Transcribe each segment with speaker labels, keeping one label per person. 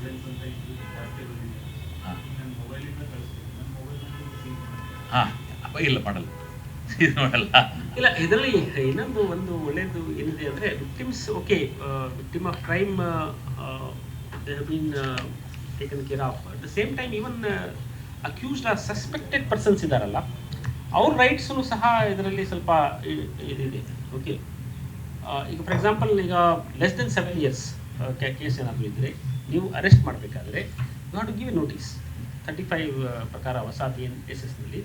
Speaker 1: ಅಂತ ಬಂದಿದೆ
Speaker 2: ಹಾಂ.
Speaker 1: ನನ್ನ ಮೊಬೈಲಿಂದ ಕಳಿಸ್ತೀನಿ. ನನ್ನ ಮೊಬೈಲ್ನಲ್ಲಿ ಸೀನ್
Speaker 2: ಹಾಂ ಅಪ್ಪ ಇಲ್ಲ ಮಾಡಲ್ಲ. ಮಾಡಲ್ಲ.
Speaker 3: ಇಲ್ಲ ಇದರಲ್ಲಿ ಇನ್ನೊಂದು ಒಂದು ಒಳ್ಳೆಯದು ಏನಿದೆ ಅಂದರೆ victims okay victim of crime been taken care of at the same time even accused or suspected persons ಇದ್ದಾರಲ್ಲ ಅವ್ರ ರೈಟ್ಸು ಸಹ ಇದರಲ್ಲಿ ಸ್ವಲ್ಪ ಇದಿದೆ ಓಕೆ ಈಗ ಫಾರ್ ಎಕ್ಸಾಂಪಲ್ ಈಗ less than seven years case ಏನಾದರೂ ಇದ್ದರೆ ನೀವು ಅರೆಸ್ಟ್ ಮಾಡಬೇಕಾದ್ರೆ not give notice thirty five ಪ್ರಕಾರ ಹೊಸ ಬಿ ಎನ್ ಎಸ್ ಎಸ್ನಲ್ಲಿ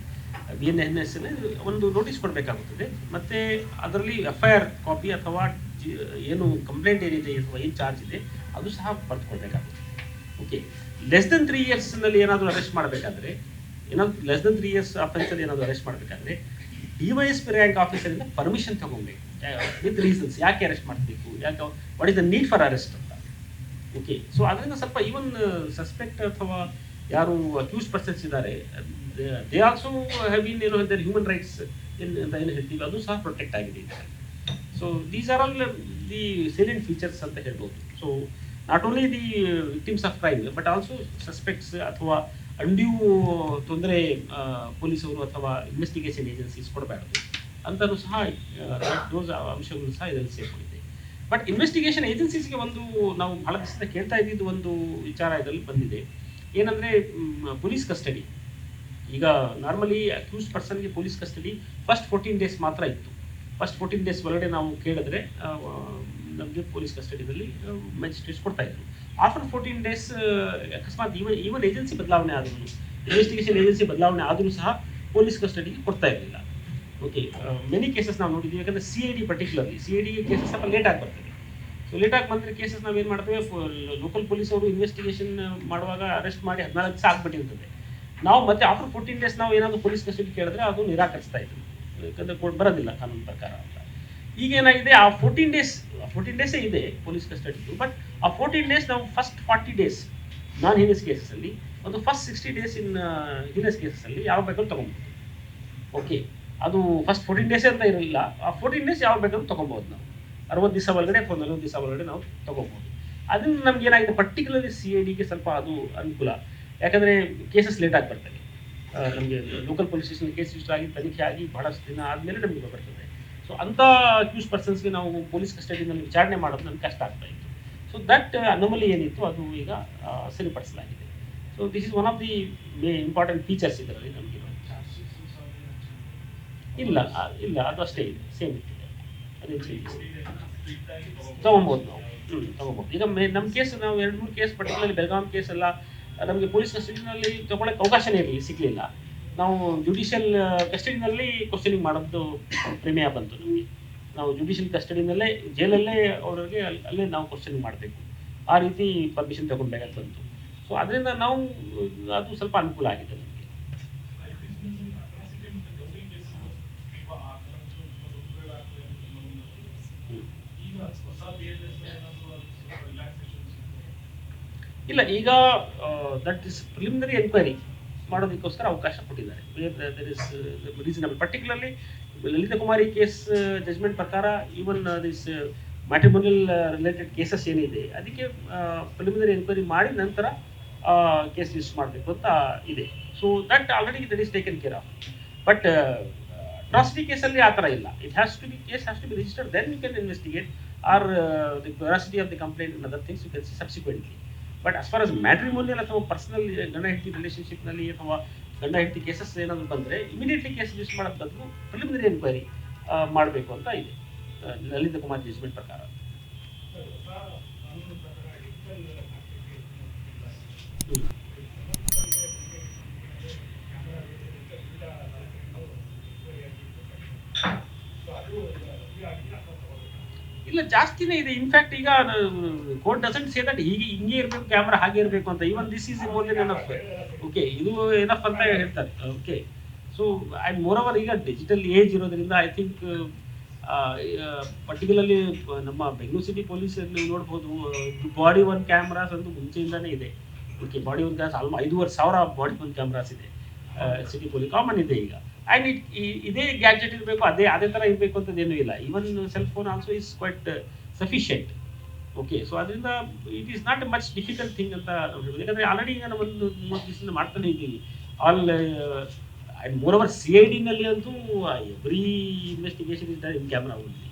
Speaker 3: ಬಿ ಎನ್ ಎನ್ ಎಸ್ ಒಂದು ನೋಟಿಸ್ ಕೊಡಬೇಕಾಗುತ್ತದೆ. ಮತ್ತು ಅದರಲ್ಲಿ ಎಫ್ ಐ ಆರ್ ಕಾಪಿ ಅಥವಾ ಏನು ಕಂಪ್ಲೇಂಟ್ ಏನಿದೆ ಅಥವಾ ಏನು ಚಾರ್ಜ್ ಇದೆ, ಅದು ಸಹ ಬರೆದುಕೊಡ್ಬೇಕಾಗುತ್ತೆ ಓಕೆ ಲೆಸ್ ದೆನ್ ತ್ರೀ ಇಯರ್ಸ್ನಲ್ಲಿ ಏನಾದರೂ ಅರೆಸ್ಟ್ ಮಾಡಬೇಕಾದ್ರೆ ಏನಾದರೂ ಲೆಸ್ ದೆನ್ ತ್ರೀ ಇಯರ್ಸ್ ಆಫೀಸಲ್ಲಿ ಏನಾದರೂ ಅರೆಸ್ಟ್ ಮಾಡಬೇಕಾದ್ರೆ D Y S P rank ಆಫೀಸರಿಂದ permission ತಗೊಬೇಕು. ವಿತ್ ರೀಸನ್ಸ್ ಯಾಕೆ ಅರೆಸ್ಟ್ ಮಾಡಬೇಕು? ಯಾಕೆ what is the need for arrest okay so ಅದರಿಂದ ಸ್ವಲ್ಪ ಈವನ್ ಸಸ್ಪೆಕ್ಟ್ ಅಥವಾ ಯಾರು ಅಕ್ಯೂಸ್ ಪರ್ಸನ್ಸ್ ಇದ್ದಾರೆ, ದೇ ಆಲ್ಸೋ ಹ್ಯಾವ್ ಇನ್ ಏನು ಹೇಳ್ತಾರೆ ಹ್ಯೂಮನ್ ರೈಟ್ಸ್ ಅಂತ ಏನು ಹೇಳ್ತೀವಿ, ಅದು ಸಹ ಪ್ರೊಟೆಕ್ಟ್ ಆಗಿದೆ so these are all the salient features ಅಂತ ಹೇಳ್ಬೋದು. So not only the victims of crime but also suspects ಅಥವಾ ಅಂಡ್ಯೂ ತೊಂದರೆ ಪೊಲೀಸವರು ಅಥವಾ ಇನ್ವೆಸ್ಟಿಗೇಷನ್ ಏಜೆನ್ಸೀಸ್ ಕೊಡಬಾರ್ದು. ಅಂತಲೂ ಸಹ ದೋಸ್ ಅಂಶಗಳು ಸಹ ಇದರಲ್ಲಿ ಸೇರ್ಕೊಂಡಿದೆ. ಬಟ್ ಇನ್ವೆಸ್ಟಿಗೇಷನ್ ಏಜೆನ್ಸೀಸ್ಗೆ ಒಂದು ನಾವು ಬಹಳ ದಿವಸದಿಂದ ಕೇಳ್ತಾ ಇದ್ದಿದ್ದು ಒಂದು ವಿಚಾರ ಇದರಲ್ಲಿ ಬಂದಿದೆ. ಏನಂದರೆ ಪೊಲೀಸ್ ಕಸ್ಟಡಿ. ಈಗ normally accused ಪರ್ಸನ್ಗೆ police custody first fourteen days ಮಾತ್ರ ಇತ್ತು. ಫಸ್ಟ್ ಫೋರ್ಟೀನ್ ಡೇಸ್ ಒಳಗಡೆ ನಾವು ಕೇಳಿದ್ರೆ ನಮಗೆ ಪೊಲೀಸ್ ಕಸ್ಟಡಿನಲ್ಲಿ ಮ್ಯಾಜಿಸ್ಟ್ರೇಟ್ಸ್ ಕೊಡ್ತಾ ಇದ್ರು. ಆಫ್ಟರ್ ಫೋರ್ಟೀನ್ ಡೇಸ್ ಅಕಸ್ಮಾತ್ ಈವನ್ ಈವನ್ ಏಜೆನ್ಸಿ ಬದಲಾವಣೆ ಆದರೂ ಇನ್ವೆಸ್ಟಿಗೇಷನ್ ಏಜೆನ್ಸಿ ಬದಲಾವಣೆ ಆದರೂ ಸಹ ಪೊಲೀಸ್ ಕಸ್ಟಡಿಗೆ ಕೊಡ್ತಾ ಇರಲಿಲ್ಲ. ಓಕೆ ಮೆನಿ ಕೇಸಸ್ ನಾವು ನೋಡಿದ್ದೀವಿ. ಯಾಕಂದರೆ C I D particularly C I D cases ಸ್ವಲ್ಪ ಲೇಟ್ ಆಗಿ ಬರ್ತದೆ. ಸೊ ಲೇಟ್ ಆಗಿ ಬಂದರೆ ಕೇಸಸ್ ನಾವು ಏನು ಮಾಡ್ತೇವೆ? ಲೋಕಲ್ ಪೊಲೀಸ್ ಅವರು ಇನ್ವೆಸ್ಟಿಗೇಷನ್ ಮಾಡುವಾಗ ಅರೆಸ್ಟ್ ಮಾಡಿ ಹದಿನಾಲ್ಕು ದಿವಸ ಆಗ್ಬಿಟ್ಟಿರ್ತದೆ. ನಾವು ಮತ್ತೆ ಆಫ್ಟರ್ ಫೋರ್ಟೀನ್ ಡೇಸ್ ನಾವು ಏನಾದರೂ ಪೊಲೀಸ್ ಕಸ್ಟಡಿ ಕೇಳಿದ್ರೆ ಅದು ನಿರಾಕರಿಸ್ತಾ ಇತ್ತು. ಯಾಕಂದರೆ ಕೋರ್ಟ್ ಬರೋದಿಲ್ಲ ಕಾನೂನು ಪ್ರಕಾರ ಅಂತ. ಈಗ ಏನಾಗಿದೆ? ಆ ಫೋರ್ಟೀನ್ ಡೇಸ್ ಫೋರ್ಟೀನ್ ಡೇಸೇ ಇದೆ ಪೊಲೀಸ್ ಕಸ್ಟಡಿದು ಬಟ್ ಆ ಫೋರ್ಟೀನ್ ಡೇಸ್ ನಾವು first forty days non heinous ಕೇಸಸ್ಸಲ್ಲಿ ಒಂದು first sixty days in heinous ಕೇಸಸ್ಸಲ್ಲಿ ಯಾವ ಬೇಕಾದ್ರೂ ತೊಗೊಬೋದು ಓಕೆ ಅದು ಫಸ್ಟ್ ಫೋರ್ಟೀನ್ ಡೇಸೇ ಅಂತ ಇರಲಿಲ್ಲ. ಆ ಫೋರ್ಟೀನ್ ಡೇಸ್ ಯಾವಾಗ ಬೇಕಾದ್ರೂ ತೊಗೊಬೋದು ನಾವು. ಅರವತ್ತು ದಿವಸ ಒಳಗಡೆ ಅಥವಾ ನಲವತ್ತು ದಿವಸ ಒಳಗಡೆ ನಾವು ತೊಗೊಬೋದು ಅದರಿಂದ ನಮ್ಗೆ ಏನಾಗಿದೆ ಪರ್ಟಿಕ್ಯುಲರ್ಲಿ ಸಿ ಐ ಡಿಗೆ ಸ್ವಲ್ಪ ಅದು ಅನುಕೂಲ. ಯಾಕಂದರೆ ಕೇಸಸ್ ಲೇಟ್ ಆಗಿ ಬರ್ತವೆ ನಮಗೆ local police station case register ಆಗಿ ತನಿಖೆ ಆಗಿ ಬಹಳಷ್ಟು ದಿನ ಆದಮೇಲೆ ನಮಗೆ ಬರ್ತದೆ. ಸೊ ಅಂಥ ಅಕ್ಯೂಸ್ ಪರ್ಸನ್ಸ್ಗೆ ನಾವು ಪೊಲೀಸ್ ಕಸ್ಟಡಿನಲ್ಲಿ ವಿಚಾರಣೆ ಮಾಡೋದು ನಮ್ಗೆ ಕಷ್ಟ ಆಗ್ತಾ ಇತ್ತು. ಸೊ ದಟ್ ಅನಮಲಿ ಏನಿತ್ತು, ಅದು ಈಗ ಸರಿಪಡಿಸಲಾಗಿದೆ. So this is one of the important features ಇದರಲ್ಲಿ ನಮಗೆ ಇಲ್ಲ ಇಲ್ಲ ಅದು ಅಷ್ಟೇ ಇದೆ ಸೇಮ್ ಅದೇ ತಗೊಬೋದು ನಾವು. ಹ್ಞೂ ಈಗ ಮೇ ನಮ್ಮ ಕೇಸ್ ನಾವು ಎರಡು, ಮೂರು ಕೇಸ್ ಪರ್ಟಿಕ್ಯುಲರ್ಲಿ ಬೆಳಗಾವಿ ಕೇಸ್ ಎಲ್ಲ, ನಮಗೆ ಪೊಲೀಸ್ ಕಸ್ಟಡಿನಲ್ಲಿ ತೊಗೊಳಕ್ಕೆ ಅವಕಾಶನೇ ಇರಲಿ, ಸಿಗಲಿಲ್ಲ. ನಾವು ಜುಡಿಷಿಯಲ್ ಕಸ್ಟಡಿನಲ್ಲಿ ಕ್ವಶನಿಂಗ್ ಮಾಡೋದು ಪ್ರೇಮಿಯ ಬಂತು ನಮಗೆ. ನಾವು ಜುಡಿಷಿಯಲ್ ಕಸ್ಟಡಿನಲ್ಲೇ ಜೈಲಲ್ಲೇ ಅವರಿಗೆ ಅಲ್- ಅಲ್ಲೇ ನಾವು ಕ್ವಶನಿಂಗ್ ಮಾಡಬೇಕು. ಆ ರೀತಿ ಪರ್ಮಿಷನ್ ತಗೊಳ್ಬೇಕಾಗಿ ಬಂತು. ಸೊ ಅದರಿಂದ ನಾವು, ಅದು ಸ್ವಲ್ಪ ಅನುಕೂಲ ಆಗಿದೆ ಇಲ್ಲ, ಈಗ ದಟ್ ಇಸ್ ಪ್ರಿಲಿಮಿನರಿ ಎನ್ಕ್ವೈರಿ ಮಾಡೋದಕ್ಕೋಸ್ಕರ ಅವಕಾಶ ಕೊಟ್ಟಿದ್ದಾರೆ. There is reasonable particularly Lalita Kumari case judgment ಪ್ರಕಾರ even this matrimonial related cases ಏನಿದೆ, ಅದಕ್ಕೆ ಪ್ರಿಲಿಮಿನರಿ ಎನ್ಕ್ವೈರಿ ಮಾಡಿ ನಂತರ ಕೇಸ್ ಯೂಸ್ ಮಾಡಬೇಕು ಅಂತ ಇದೆ. So that already that is taken care of but atrocity ಕೇಸಲ್ಲಿ ಆ ಥರ ಇಲ್ಲ. It has to be case has to be registered then you can investigate or the curiosity of the complaint and other things you can see subsequently but as far as matrimonial ಅಥವಾ personal ಗಂಡ ಹೆಂಡತಿ ರಿಲೇಷನ್ಶಿಪ್ನಲ್ಲಿ ಅಥವಾ ಗಂಡ ಹೆಂಡತಿ cases ಏನಾದರೂ ಬಂದರೆ immediately case register ಮಾಡೋದು ಬದಲು ಪ್ರಿಲಿಮಿನರಿ ಎನ್ಕ್ವೈರಿ ಮಾಡಬೇಕು ಅಂತ ಇದೆ. ಲಲಿತ ಕುಮಾರ್ ಜಜ್ಮೆಂಟ್ ಪ್ರಕಾರ. ಇಲ್ಲ, ಜಾಸ್ತಿನೇ ಇದೆ. ಇನ್ಫ್ಯಾಕ್ಟ್ ಈಗ ಕೋರ್ಟ್ ಡಸೆಂಟ್ ಸೇ ದಟ್ ಹೀಗೆ, ಹಿಂಗೆ ಇರಬೇಕು ಕ್ಯಾಮ್ರಾ ಹಾಗೆ ಇರಬೇಕು ಅಂತ. Even this is more than enough okay ಇದು ಎನಫ್ ಅಂತ ಹೇಳ್ತಾರೆ. Okay so I more over ಈಗ ಡಿಜಿಟಲ್ ಏಜ್ ಇರೋದ್ರಿಂದ ಐ ಥಿಂಕ್ ಪರ್ಟಿಕ್ಯುಲರ್ಲಿ ನಮ್ಮ ಬೆಂಗಳೂರು ಸಿಟಿ ಪೊಲೀಸ್ ನೀವು ನೋಡ್ಬೋದು ಬಾಡಿ ಒನ್ ಕ್ಯಾಮ್ರಾಸ್ ಅಂತೂ ಮುಂಚೆಯಿಂದಲೇ ಇದೆ. ಓಕೆ ಬಾಡಿ ಒನ್ ಕ್ಯಾಮ್ರಾಸ್ ಆಲ್ಮೋ ಐದೂವರೆ ಸಾವಿರ ಬಾಡಿ ಒನ್ ಕ್ಯಾಮ್ರಾಸ್ ಇದೆ. ಸಿಟಿ ಪೊಲೀಸ್ ಕಾಮನ್ ಇದೆ ಈಗ. ಆ್ಯಂಡ್ ಇಟ್ ಇದೇ ಗ್ಯಾಜೆಟ್ ಇರಬೇಕು, ಅದೇ ಅದೇ ಥರ ಇರಬೇಕು ಅಂತದೇನೂ ಇಲ್ಲ. Even cell phone also is quite sufficient okay so ಅದರಿಂದ it is not much difficult thing ಅಂತ ನಾವು ಹೇಳ್ಬೋದು ಯಾಕಂದರೆ ಆಲ್ರೆಡಿ ಈಗ ನಾವು ಒಂದು ಮೂವತ್ತು ದಿವಸದಿಂದ ಮಾಡ್ತಾನೆ ಇದ್ದೀವಿ. All and more over C I ಡಿನಲ್ಲಿ ಅಂತೂ every investigation is in camera only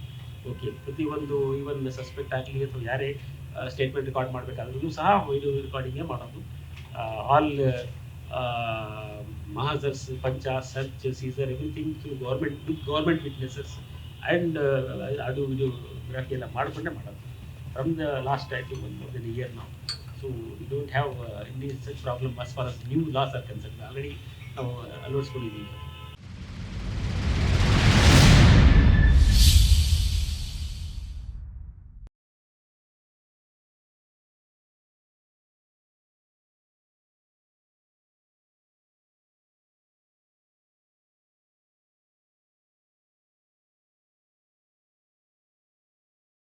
Speaker 3: okay ಪ್ರತಿಯೊಂದು ಈವನ್ ಸಸ್ಪೆಕ್ಟ್ ಆಗಲಿ ಅಥವಾ ಯಾರೇ ಸ್ಟೇಟ್ಮೆಂಟ್ ರೆಕಾರ್ಡ್ ಮಾಡಬೇಕಾದ್ರೂ ಸಹ ಇದು ರೆಕಾರ್ಡಿಂಗೇ ಮಾಡೋದು. ಆಲ್ ಮಹಾಜರ್ಸ್ Pancha, search Caesar, everything through government government witnesses and ಅದು ವಿಡಿಯೋಗ್ರಫಿ ಎಲ್ಲ ಮಾಡಿಕೊಂಡೇ ಮಾಡೋದು. From the last I think ಒಂದು ಮೋರ್ ದೆನ್ ಇಯರ್ ನಾವು so we don't have any such problem as far as new laws are concern already ನಾವು ಅಳವಡಿಸ್ಕೊಂಡಿದ್ದೀವಿ.